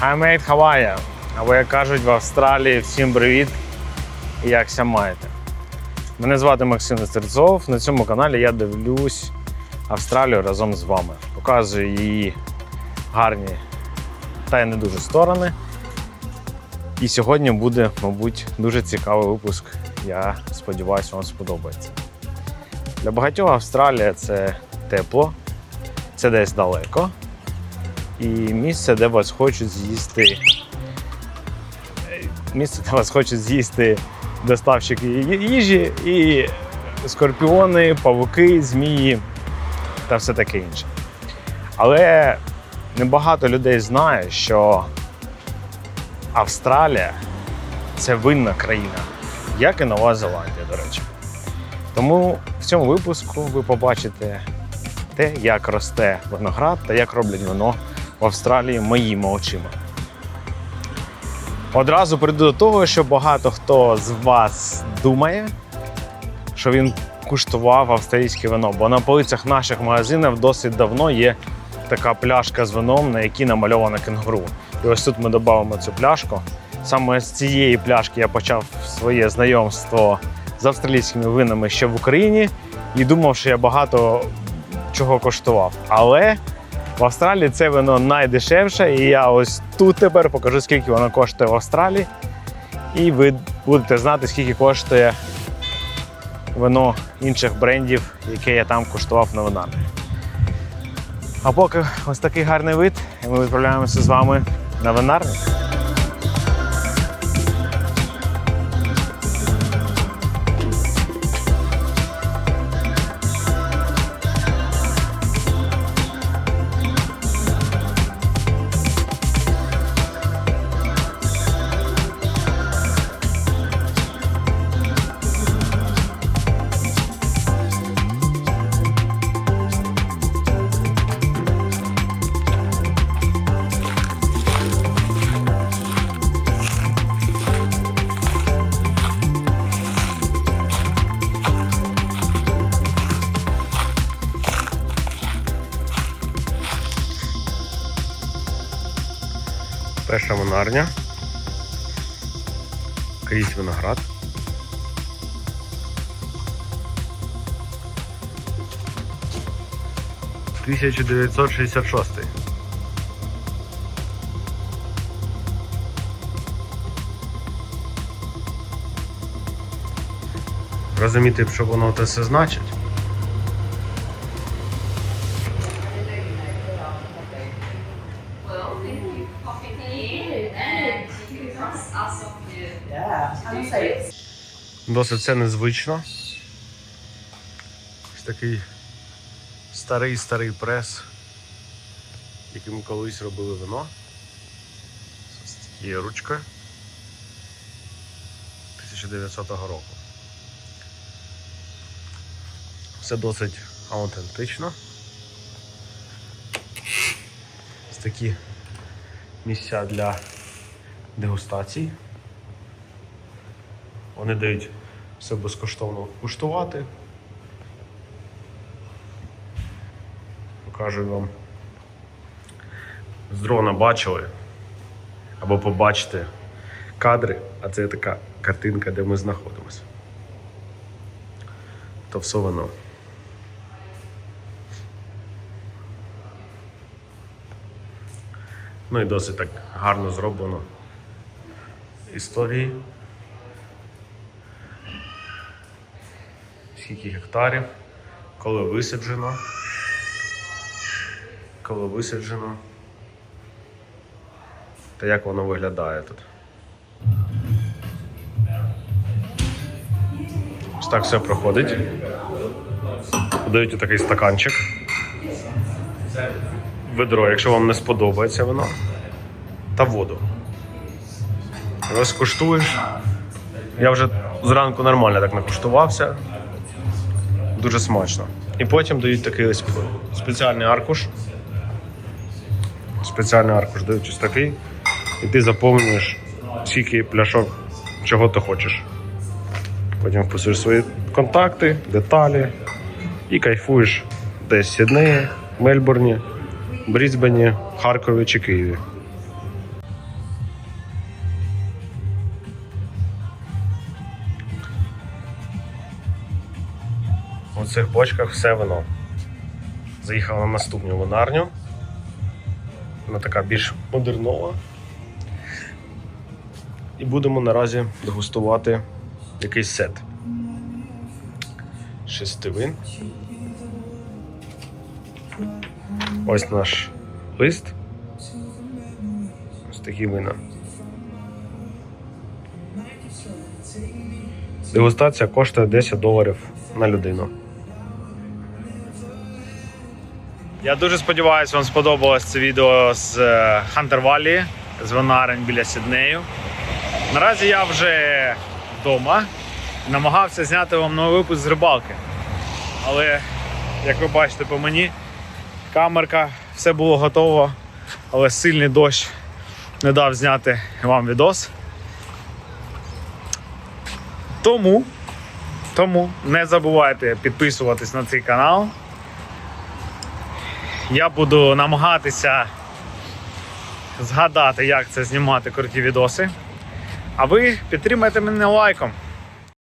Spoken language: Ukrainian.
How are you? Або як кажуть в Австралії, всім привіт і якся маєте. Мене звати Максим Стерцов. На цьому каналі я дивлюсь Австралію разом з вами. Показую її гарні та й не дуже сторони. І сьогодні буде, мабуть, дуже цікавий випуск. Я сподіваюся, вам сподобається. Для багатьох Австралія це тепло, це десь далеко. І місце, де вас хочуть з'їсти. Місце, де вас хочуть з'їсти доставщики їжі і скорпіони, павуки, змії та все таке інше. Але небагато людей знає, що Австралія це винна країна, як і Нова Зеландія, до речі. Тому в цьому випуску ви побачите те, як росте виноград та як роблять вино в Австралії моїми очима. Одразу прийду до того, що багато хто з вас думає, що він куштував австралійське вино, бо на полицях наших магазинів досить давно є така пляшка з вином, на якій намальована кенгуру. І ось тут ми додамо цю пляшку. Саме з цієї пляшки я почав своє знайомство з австралійськими винами ще в Україні і думав, що я багато чого коштував. Але в Австралії це вино найдешевше, і я ось тут тепер покажу, скільки воно коштує в Австралії. І ви будете знати, скільки коштує вино інших брендів, яке я там куштував на винарні. А поки ось такий гарний вид, і ми відправляємося з вами на винарник. Перша винарня. Крізь виноград. Тисяча дев'ятсот шістдесят шостий. Розуміти, що воно те все значить. Досить це незвично. Ось такий старий старий прес, яким колись робили вино. З цією ручкою 1900 року. Все досить аутентично. Ось такі місця для дегустацій. Вони дають все безкоштовно куштувати. Покажу вам. З дрона бачили або побачите кадри, а це така картинка, де ми знаходимося. То все воно. Ну і досить так гарно зроблено історії. скільки гектарів, коли висаджено, коли висаджено, та як воно виглядає тут. Ось так все проходить. Подають такий стаканчик. Ведро, якщо вам не сподобається воно, та воду. Розкуштуєш. Я вже зранку нормально так накуштувався. Дуже смачно. І потім дають такий ось спеціальний аркуш. Спеціальний аркуш дають ось такий. І ти заповнюєш скільки пляшок, чого ти хочеш. Потім вписуєш свої контакти, деталі і кайфуєш десь в Сіднеї, Мельбурні, Брізбені, Харкові чи Києві. У цих бочках все вино. Заїхав на наступну винарню. Вона така більш модернова. І будемо наразі дегустувати якийсь сет. Шести вин. Ось наш лист. Ось такі вина. Дегустація коштує 10 доларів на людину. Я дуже сподіваюся, вам сподобалось це відео з Хантер Валлі, з винарень біля Сіднею. Наразі я вже вдома. Намагався зняти вам новий випуск з рибалки. Але, як ви бачите по мені, камерка, все було готово, але сильний дощ не дав зняти вам відос. Тому, тому не забувайте підписуватись на цей канал. Я буду намагатися згадати, як це знімати круті відоси. А ви підтримайте мене лайком.